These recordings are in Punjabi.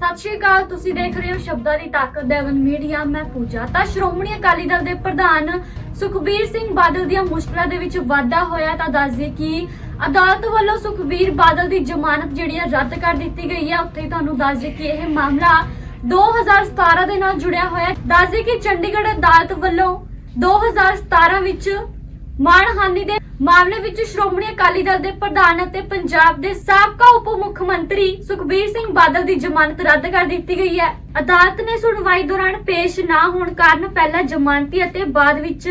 ਸਤਿ ਸ਼੍ਰੀ ਅਕਾਲ, ਤੁਸੀਂ ਦੇਖ ਰਹੇ ਹੋ ਸ਼ਬਦਾਂ ਦੀ ਤਾਕਤ ਦੇਵਨ ਮੀਡੀਆ। ਮੈਂ ਪੂਜਾ। ਤਾਂ ਸ਼੍ਰੋਮਣੀ ਅਕਾਲੀ ਦਲ ਦੇ ਪ੍ਰਧਾਨ ਸੁਖਬੀਰ ਸਿੰਘ ਬਾਦਲ ਦੀਆਂ ਮੁਸ਼ਕਲਾਂ ਦੇ ਵਿੱਚ ਵਾਧਾ ਹੋਇਆ ਤਾਂ ਦੱਸ ਦਈਏ ਕਿ ਅਦਾਲਤ ਵੱਲੋਂ ਸੁਖਬੀਰ ਬਾਦਲ ਦੀ ਜ਼ਮਾਨਤ ਜਿਹੜੀ ਹੈ ਰੱਦ ਕਰ ਦਿੱਤੀ ਗਈ ਹੈ ਉੱਥੇ ਤੁਹਾਨੂੰ ਦੱਸ ਦਈਏ ਕਿ ਇਹ ਮਾਮਲਾ 2017 ਦੇ ਨਾਲ ਜੁੜਿਆ ਹੋਇਆ ਹੈ। ਦੱਸ ਦਈਏ ਕਿ ਚੰਡੀਗੜ੍ਹ ਅਦਾਲਤ ਵੱਲੋਂ 2017 ਵਿੱਚ ਮਾਣਹਾਨੀ ਦੇ ਮਾਮਲੇ ਵਿੱਚ ਸ਼੍ਰੋਮਣੀ ਅਕਾਲੀ ਦਲ ਦੇ ਪ੍ਰਧਾਨ ਅਤੇ ਪੰਜਾਬ ਦੇ ਸਾਬਕਾ ਉਪ ਮੁੱਖ ਮੰਤਰੀ ਸੁਖਬੀਰ ਸਿੰਘ ਬਾਦਲ ਦੀ ਜ਼ਮਾਨਤ ਰੱਦ ਕਰ ਦਿੱਤੀ ਗਈ ਹੈ। ਅਦਾਲਤ ਨੇ ਸੁਣਵਾਈ ਦੌਰਾਨ ਪੇਸ਼ ਨਾ ਹੋਣ ਕਾਰਨ ਪਹਿਲਾਂ ਜ਼ਮਾਨਤੀ ਅਤੇ ਬਾਅਦ ਵਿੱਚ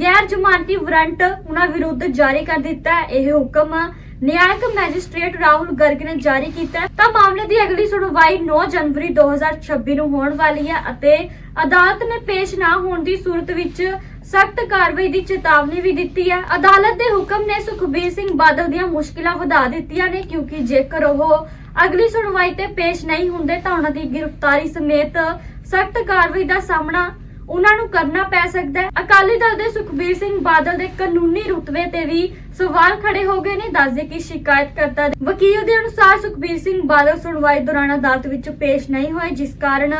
ਗੈਰ ਜ਼ਮਾਨਤੀ ਵਾਰੰਟ ਉਹਨਾਂ ਵਿਰੁੱਧ ਜਾਰੀ ਕਰ ਦਿੱਤਾ ਇਹ ਹੁਕਮ ਨਿਆਇਕ ਮੈਜਿਸਟ੍ਰੇਟ ਰਾਹੁਲ ਗਰਗ ਨੇ ਜਾਰੀ ਕੀਤਾ ਤਾਂ ਮਾਮਲੇ ਦੀ ਅਗਲੀ ਸੁਣਵਾਈ 9 ਜਨਵਰੀ 2026 ਨੂੰ ਹੋਣ ਵਾਲੀ ਹੈ ਅਤੇ ਅਦਾਲਤ ਨੇ ਪੇਸ਼ ਨਾ ਹੋਣ ਦੀ ਸੂਰਤ ਵਿੱਚ ਸਖਤ ਕਾਰਵਾਈ ਦੀ ਚੇਤਾਵਨੀ ਵੀ ਦਿੱਤੀ ਹੈ। ਅਦਾਲਤ ਦੇ ਹੁਕਮ ਨੇ ਸੁਖਬੀਰ ਸਿੰਘ ਬਾਦਲ ਦੀਆਂ ਮੁਸ਼ਕਿਲਾਂ ਵਧਾ ਦਿੱਤੀਆਂ ਨੇ ਕਿਉਂਕਿ ਜੇਕਰ ਉਹ ਅਗਲੀ ਸੁਣਵਾਈ ਤੇ ਪੇਸ਼ ਨਹੀਂ ਹੁੰਦੇ ਤਾਂ ਉਹਨਾਂ ਦੀ ਗ੍ਰਿਫਤਾਰੀ ਸਮੇਤ ਸਖਤ ਕਾਰਵਾਈ ਦਾ ਸਾਹਮਣਾ ਉਹਨਾਂ ਨੂੰ ਕਰਨਾ ਪੈ ਸਕਦਾ ਹੈ। ਅਕਾਲੀ ਦਲ ਦੇ ਸੁਖਬੀਰ ਸਿੰਘ ਬਾਦਲ ਦੇ ਕਾਨੂੰਨੀ ਰੁਤਬੇ ਤੇ ਵੀ ਸਵਾਲ ਖੜੇ ਹੋ ਗਏ ਨੇ ਦੱਸਦੇ ਕਿ ਸ਼ਿਕਾਇਤਕਰਤਾ ਵਕੀਲ ਦੇ ਅਨੁਸਾਰ ਸੁਖਬੀਰ ਸਿੰਘ ਬਾਦਲ ਸੁਣਵਾਈ ਦੌਰਾਨ ਅਦਾਲਤ ਵਿੱਚ ਪੇਸ਼ ਨਹੀਂ ਹੋਏ, ਜਿਸ ਕਾਰਨ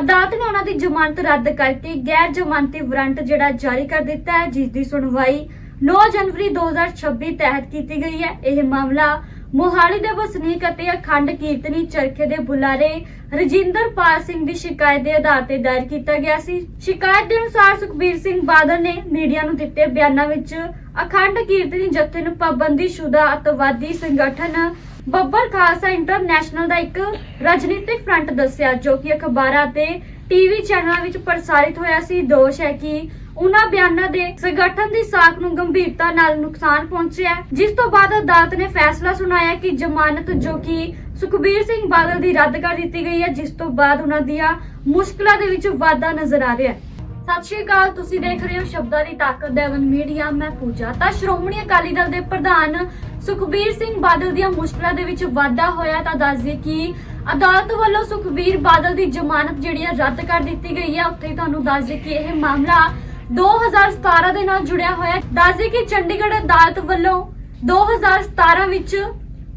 ਅਦਾਲਤ ਨੇ ਉਹਨਾਂ ਦੀ ਜ਼ਮਾਨਤ ਰੱਦ ਕਰਕੇ ਗੈਰ ਜ਼ਮਾਨਤੀ ਵਾਰੰਟ ਜਿਹੜਾ ਜਾਰੀ ਕਰ ਦਿੱਤਾ ਹੈ, ਜਿਸ ਦੀ ਸੁਣਵਾਈ 9 ਜਨਵਰੀ 2026 ਤਹਿਤ ਕੀਤੀ ਗਈ ਹੈ। ਇਹ ਮਾਮਲਾ ਮੋਹਾਲੀ ਦੇ ਵਸਨੀਕ ਅਤੇ ਅਖੰਡ ਕੀਰਤਨੀ ਚਰਖੇ ਦੇ ਬੁਲਾਰੇ ਰਜਿੰਦਰ ਪਾਲ ਸਿੰਘ ਦੀ ਸ਼ਿਕਾਇਤ ਦੇ ਆਧਾਰ ਤੇ ਦਾਇਰ ਕੀਤਾ ਗਿਆ ਸੀ। ਸ਼ਿਕਾਇਤ ਦੇ ਅਨੁਸਾਰ ਸੁਖਬੀਰ ਸਿੰਘ ਬਾਦਲ ਨੇ ਮੀਡੀਆ ਨੂੰ ਦਿੱਤੇ ਬਿਆਨਾਂ ਵਿੱਚ ਅਖੰਡ ਕੀਰਤਨੀ ਜਥੇ ਨੂੰ ਪਾਬੰਦੀਸ਼ੁਦਾ ਅਤਵਾਦੀ ਸੰਗਠਨ ਬੱਬਰ ਖਾਲਸਾ ਇੰਟਰਨੈਸ਼ਨਲ ਦਾ ਇੱਕ ਰਾਜਨੀਤਿਕ ਫਰੰਟ ਦੱਸਿਆ, ਜੋ ਕਿ ਅਖਬਾਰਾਂ ਤੇ ਟੀਵੀ ਚੈਨਲਾਂ ਵਿੱਚ ਪ੍ਰਸਾਰਿਤ ਹੋਇਆ ਸੀ। ਦੋਸ਼ ਹੈ ਕਿ ਉਹਨਾਂ ਬਿਆਨਾਂ ਦੇ ਸੰਗਠਨ ਦੀ ਸਾਖ ਨੂੰ ਗੰਭੀਰਤਾ ਨਾਲ ਨੁਕਸਾਨ ਪਹੁੰਚਿਆ ਜਿਸ ਤੋਂ ਬਾਅਦ ਅਦਾਲਤ ਨੇ ਫੈਸਲਾ ਸੁਣਾਇਆ ਕਿ ਜ਼ਮਾਨਤ ਜੋ ਕਿ ਸੁਖਬੀਰ ਸਿੰਘ ਬਾਦਲ ਦੀ ਰੱਦ ਕਰ ਦਿੱਤੀ ਗਈ ਹੈ, ਜਿਸ ਤੋਂ ਬਾਅਦ ਉਹਨਾਂ ਦੀਆਂ ਮੁਸ਼ਕਲਾਂ ਦੇ ਵਿੱਚ ਵਾਧਾ ਨਜ਼ਰ ਆ ਰਿਹਾ ਹੈ। ਸਤਿ ਸ਼੍ਰੀ ਅਕਾਲ, ਤੁਸੀਂ ਦੇਖ ਰਹੇ ਹੋ ਸ਼ਬਦਾਂ ਦੀ ਤਾਕਤ ਦੇਵਨ ਮੀਡੀਆ। ਮੈਂ ਪੂਜਾ ਤਾਂ ਸ਼੍ਰੋਮਣੀ ਅਕਾਲੀ ਦਲ ਦੇ ਪ੍ਰਧਾਨ ਸੁਖਬੀਰ ਸਿੰਘ ਬਾਦਲ ਦੀਆਂ ਮੁਸ਼ਕਲਾਂ ਦੇ ਵਿੱਚ ਵਾਧਾ ਹੋਇਆ ਤਾਂ ਦੱਸ ਦਈਏ ਕਿ ਅਦਾਲਤ ਵੱਲੋਂ ਸੁਖਬੀਰ ਬਾਦਲ ਦੀ ਜ਼ਮਾਨਤ ਜਿਹੜੀ ਹੈ, ਰੱਦ ਕਰ ਦਿੱਤੀ ਗਈ ਹੈ। ਉੱਥੇ ਤੁਹਾਨੂੰ ਦੱਸ ਦਈਏ ਕਿ ਇਹ ਮਾਮਲਾ 2017 ਦੇ ਨਾਲ ਜੁੜਿਆ ਹੋਇਆ ਹੈ। ਦੱਸ ਦਈਏ ਕਿ ਚੰਡੀਗੜ੍ਹ ਅਦਾਲਤ ਵੱਲੋਂ 2017 ਵਿੱਚ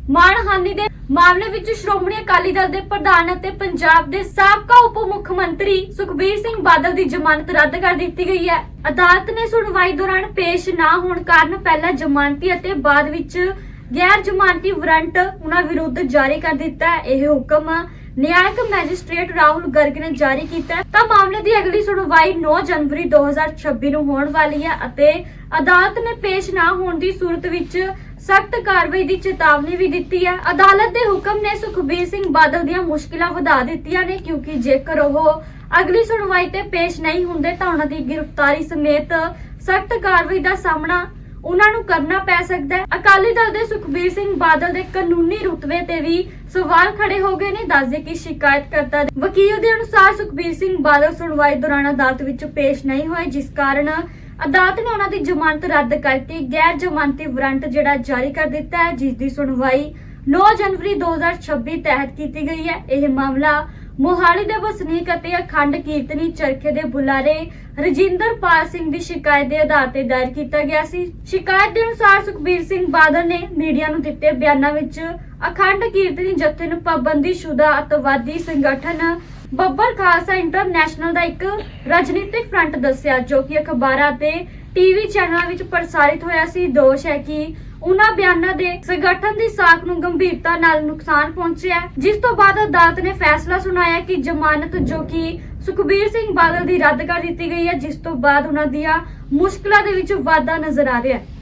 ਮਾਣਹਾਨੀ ਦੇ ਮਾਮਲੇ ਵਿੱਚ ਸ਼੍ਰੋਮਣੀ ਅਕਾਲੀ ਦਲ ਦੇ ਪ੍ਰਧਾਨ ਅਤੇ ਪੰਜਾਬ ਦੇ ਸਾਬਕਾ ਉਪ ਮੁੱਖ ਮੰਤਰੀ ਸੁਖਬੀਰ ਸਿੰਘ ਬਾਦਲ ਦੀ ਜ਼ਮਾਨਤ ਰੱਦ ਕਰ ਦਿੱਤੀ ਗਈ ਹੈ। ਅਦਾਲਤ ਨੇ ਸੁਣਵਾਈ ਦੌਰਾਨ ਪੇਸ਼ ਨਾ ਹੋਣ ਕਾਰਨ ਪਹਿਲਾਂ ਜ਼ਮਾਨਤੀ ਅਤੇ ਬਾਅਦ ਵਿੱਚ ਗੈਰ ਜ਼ਮਾਨਤੀ ਵਾਰੰਟ ਉਹਨਾਂ ਵਿਰੁੱਧ ਜਾਰੀ ਕਰ ਦਿੱਤਾ ਹੈ। ਇਹ ਹੁਕਮ ਨਿਆਇਕ ਮੈਜਿਸਟ੍ਰੇਟ ਰਾਹੁਲ ਗਰਗ ਨੇ ਜਾਰੀ ਕੀਤਾ ਤਾਂ ਮਾਮਲੇ ਦੀ ਅਗਲੀ ਸੁਣਵਾਈ 9 ਜਨਵਰੀ 2026 ਨੂੰ ਹੋਣ ਵਾਲੀ ਹੈ ਅਤੇ ਅਦਾਲਤ ਨੇ ਪੇਸ਼ ਨਾ ਹੋਣ ਦੀ ਸੂਰਤ ਵਿੱਚ ਸਖਤ ਕਾਰਵਾਈ ਦੀ ਚੇਤਾਵਨੀ ਵੀ ਦਿੱਤੀ ਹੈ। ਅਦਾਲਤ ਦੇ ਹੁਕਮ ਨੇ ਸੁਖਬੀਰ ਸਿੰਘ ਬਾਦਲ ਦੀਆਂ ਮੁਸ਼ਕਲਾਂ ਵਧਾ ਦਿੱਤੀਆਂ ਨੇ ਕਿਉਂਕਿ ਜੇਕਰ ਉਹ ਅਗਲੀ ਸੁਣਵਾਈ ਤੇ ਪੇਸ਼ ਨਹੀਂ ਹੁੰਦੇ ਤਾਂ ਉਹਨਾਂ ਦੀ ਗ੍ਰਿਫਤਾਰੀ ਸਮੇਤ ਸਖਤ ਕਾਰਵਾਈ ਦਾ ਸਾਹਮਣਾ ਉਹਨਾਂ ਨੂੰ ਕਰਨਾ ਪੈ ਸਕਦਾ ਹੈ। ਅਕਾਲੀ ਦਲ ਦੇ ਸੁਖਬੀਰ ਸਿੰਘ ਬਾਦਲ ਦੇ ਕਾਨੂੰਨੀ ਰੁਤਬੇ ਤੇ ਵੀ ਸਵਾਲ ਖੜੇ ਹੋ ਗਏ ਨੇ। ਦੱਸਦੇ ਕਿ ਸ਼ਿਕਾਇਤਕਰਤਾ ਦੇ ਵਕੀਲ ਦੇ ਅਨੁਸਾਰ ਸੁਖਬੀਰ ਸਿੰਘ ਬਾਦਲ ਸੁਣਵਾਈ ਦੌਰਾਨ ਅਦਾਲਤ ਵਿੱਚ ਪੇਸ਼ ਨਹੀਂ ਹੋਏ, ਜਿਸ ਕਾਰਨ ਅਦਾਲਤ ਨੇ ਉਹਨਾਂ ਦੀ ਜ਼ਮਾਨਤ ਰੱਦ ਕਰਕੇ ਗੈਰ ਜ਼ਮਾਨਤੀ ਵਾਰੰਟ ਜਿਹੜਾ ਜਾਰੀ ਕਰ ਦਿੱਤਾ ਹੈ, ਜਿਸ ਦੀ ਸੁਣਵਾਈ 9 ਜਨਵਰੀ 2026 ਤਹਿਤ ਕੀਤੀ ਗਈ ਹੈ। ਇਹ ਮਾਮਲਾ ਮੋਹਾਲੀ ਦੇ ਵਸਨੀਕ ਅਤੇ ਅਖੰਡ ਕੀਰਤਨੀ ਚਰਖੇ ਦੇ ਬੁਲਾਰੇ ਰਜਿੰਦਰ ਸਿੰਘ ਦੀ ਸ਼ਿਕਾਇਤ ਦੇ ਆਧਾਰ ਤੇ ਦਾਇਰ ਕੀਤਾ ਗਿਆ ਸੀ। ਸ਼ਿਕਾਇਤ ਦੇ ਅਨੁਸਾਰ ਸੁਖਬੀਰ ਸਿੰਘ ਬਾਦਲ ਨੇ ਮੀਡੀਆ ਨੂੰ ਦਿੱਤੇ ਬਿਆਨਾਂ ਵਿੱਚ ਅਖੰਡ ਕੀਰਤਨੀ ਜਥੇ ਨੂੰ ਪਾਬੰਦੀਸ਼ੁਦਾ ਅਤਵਾਦੀ ਸੰਗਠਨ ਬੱਬਰ ਖਾਲਸਾ ਇੰਟਰਨੈਸ਼ਨਲ ਦਾ ਇੱਕ ਰਾਜਨੀਤਿਕ ਫਰੰਟ ਦੱਸਿਆ, ਜੋ ਕਿ ਅਖਬਾਰਾਂ ਤੇ ਟੀਵੀ ਚੈਨਲਾਂ ਵਿੱਚ ਪ੍ਰਸਾਰਿਤ ਹੋਇਆ ਸੀ। ਦੋਸ਼ ਹੈ ਕਿ ਉਹਨਾਂ ਬਿਆਨਾਂ ਦੇ ਸੰਗਠਨ ਦੀ ਸਾਖ ਨੂੰ ਗੰਭੀਰਤਾ ਨਾਲ ਨੁਕਸਾਨ ਪਹੁੰਚਿਆ। ਜਿਸ ਤੋਂ ਬਾਅਦ ਅਦਾਲਤ ਨੇ ਫੈਸਲਾ ਸੁਣਾਇਆ ਕਿ ਜ਼ਮਾਨਤ ਜੋ ਕਿ ਸੁਖਬੀਰ ਸਿੰਘ ਬਾਦਲ ਦੀ ਰੱਦ ਕਰ ਦਿੱਤੀ ਗਈ ਹੈ, ਜਿਸ ਤੋਂ ਬਾਅਦ ਉਹਨਾਂ ਦੀਆਂ ਮੁਸ਼ਕਲਾਂ ਦੇ ਵਿੱਚ ਵਾਧਾ ਨਜ਼ਰ ਆ ਰਿਹਾ ਹੈ।